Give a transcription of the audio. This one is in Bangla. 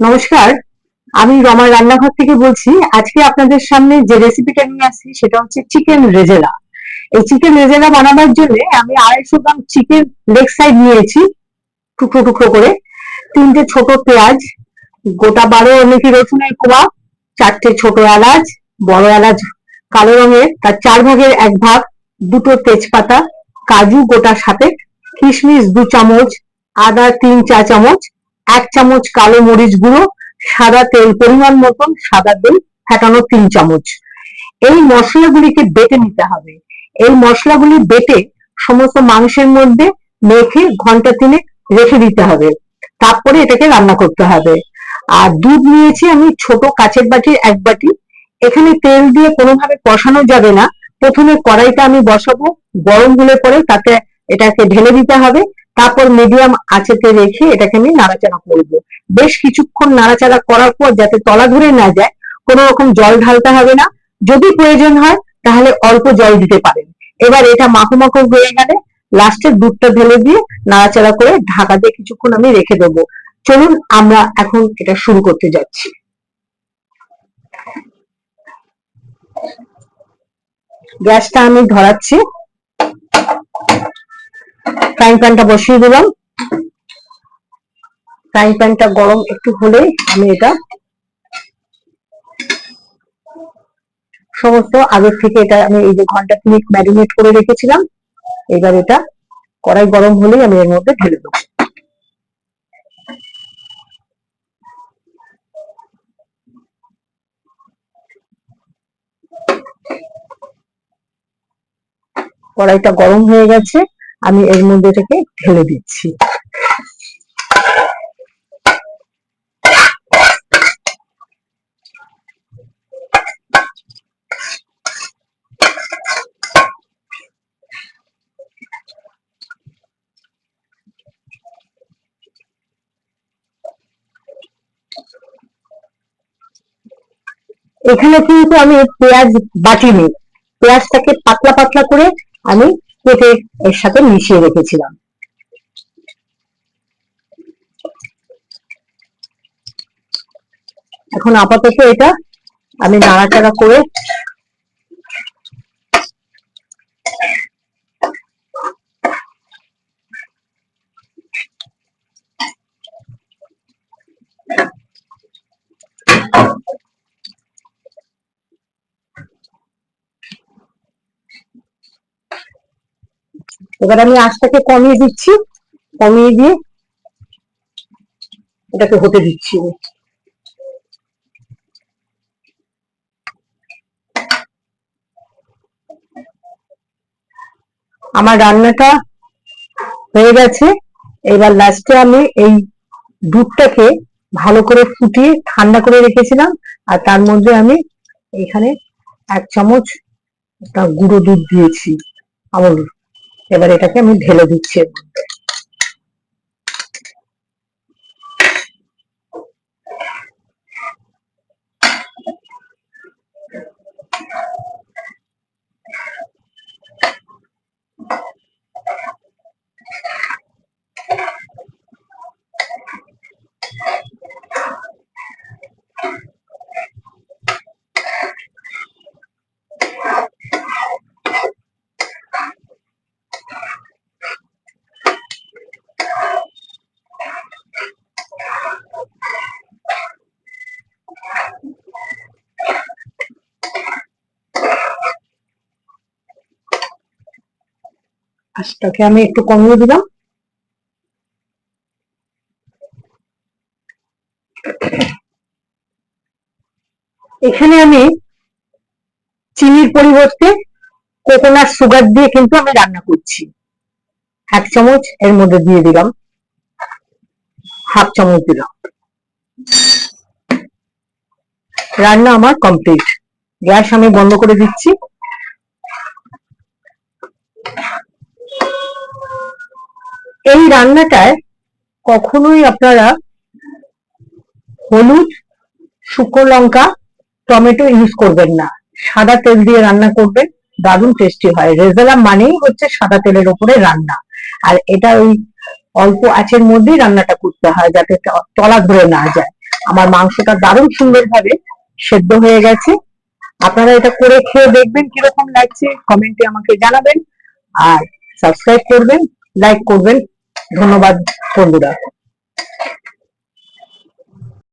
নমস্কার, আমি রমার রান্নাঘর থেকে বলছি। আজকে আপনাদের সামনে যে রেসিপিটা নিয়ে আসছি, সেটা হচ্ছে চিকেন রেজেলা। এই চিকেন রেজেলা বানাবার জন্য আমি আড়াইশো গ্রাম চিকেন লেগ সাইড নিয়েছি, টুকরো টুকরো করে। তিনটে ছোট পেঁয়াজ, গোটা বারো অনেকি রসুনের কোয়া, চারটে ছোট এলাচ, বড় এলাচ কালো রঙের, তার চার ভাগের এক ভাগ দুটো তেজপাতা, কাজু গোটা সাথে কিশমিশ দু চামচ, আদা তিন চা চামচ এক চামচ কালো মরিচ গুঁড়ো, সাদা তেল পরিমাণ মতন সাদা তেল, ফেটানো তিন চামচ। এই মশলাগুলিকে বেটে নিতে হবে। এই মশলাগুলি বেটে সমস্ত মাংসের মধ্যে মেখে ঘণ্টা তিনে রেখে দিতে হবে। তারপরে এটাকে রান্না করতে হবে। আর দুধ নিয়েছি আমি ছোট কাচের বাটির এক বাটি। এখানে তেল দিয়ে কোনোভাবে কষানো যাবে না। প্রথমে কড়াইটা আমি বসাবো। গরম হলে পরে তাতে এটাকে ঢেলে দিতে হবে। তারপর মিডিয়াম আঁচেতে রেখে এটাকে আমি নাড়াচাড়া করব। বেশ কিছুক্ষণ নাড়াচাড়া করার পর যাতে তলা ধরে না যায়, কোনো রকম জল ঢালতে হবে না। যদি প্রয়োজন হয়, তাহলে অল্প জল দিতে পারেন। এবার এটা মাখো মাখো হয়ে গেলে লাস্টের দুধটা ঢেলে দিয়ে নাড়াচাড়া করে ঢাকা দিয়ে কিছুক্ষণ আমি রেখে দেবো। চলুন, আমরা এখন এটা শুরু করতে যাচ্ছি। গ্যাসটা আমি ধরাচ্ছি। ফ্রাইং প্যানটা বসিয়ে দিলাম। ফ্রাইং প্যানটা গরম একটু হলেই আমি এটা সমস্ত আগের থেকে এটা আমি এই যে ঘণ্টা তিনেক ম্যারিনেট করে রেখেছিলাম। এবার এটা কড়াই গরম হলেই আমি এর মধ্যে ঢেলে দেবো। কড়াইটা গরম হয়ে গেছে। আমি এর মধ্যে এটাকে ঢেলে দিচ্ছি। এখানে কিন্তু আমি পেঁয়াজ বাটিনি পেঁয়াজটাকে পাতলা পাতলা করে আমি কেটে এর সাথে মিশিয়ে রেখেছিলাম। এখন আপাতত এটা আমি নাড়াচাড়া করে এবার আমি আঁচটাকে কমিয়ে দিচ্ছি, কমিয়ে দিয়ে এটাকে হতে দিচ্ছি। আমার রান্নাটা হয়ে গেছে। এবার লাস্টে আমি এই দুধটাকে ভালো করে ফুটিয়ে ঠান্ডা করে রেখেছিলাম, আর তার মধ্যে আমি এখানে এক চামচ একটা গুঁড়ো দুধ দিয়েছি আমল এবার এটাকে আমি ঢেলে দিচ্ছি এর মধ্যে আঁচটাকে আমি একটু কমিয়ে দিলাম। এখানে আমি চিনির পরিবর্তে কোকোনাট সুগার দিয়ে কিন্তু আমি রান্না করছি। এক চামচ এর মধ্যে দিয়ে দিলাম। হাফ চামচ দিলাম। রান্না আমার কমপ্লিট গ্যাস আমি বন্ধ করে দিচ্ছি। এই রান্নাটায় কখনোই আপনারা হলুদ, শুকনো লঙ্কা, টমেটো ইউজ করবেন না। সাদা তেল দিয়ে রান্না করবেন, দারুণ টেস্টি হয়। রেজালা মানেই হচ্ছে সাদা তেলের ওপরে রান্না। আর এটা ওই অল্প আঁচের মধ্যেই রান্নাটা করতে হয় যাতে তলা ধরে না যায়। আমার মাংসটা দারুণ সুন্দরভাবে সেদ্ধ হয়ে গেছে। আপনারা এটা করে খেয়ে দেখবেন কীরকম লাগছে কমেন্টে আমাকে জানাবেন। আর সাবস্ক্রাইব করবেন লাইক করবেন ধন্যবাদ বন্ধুরা।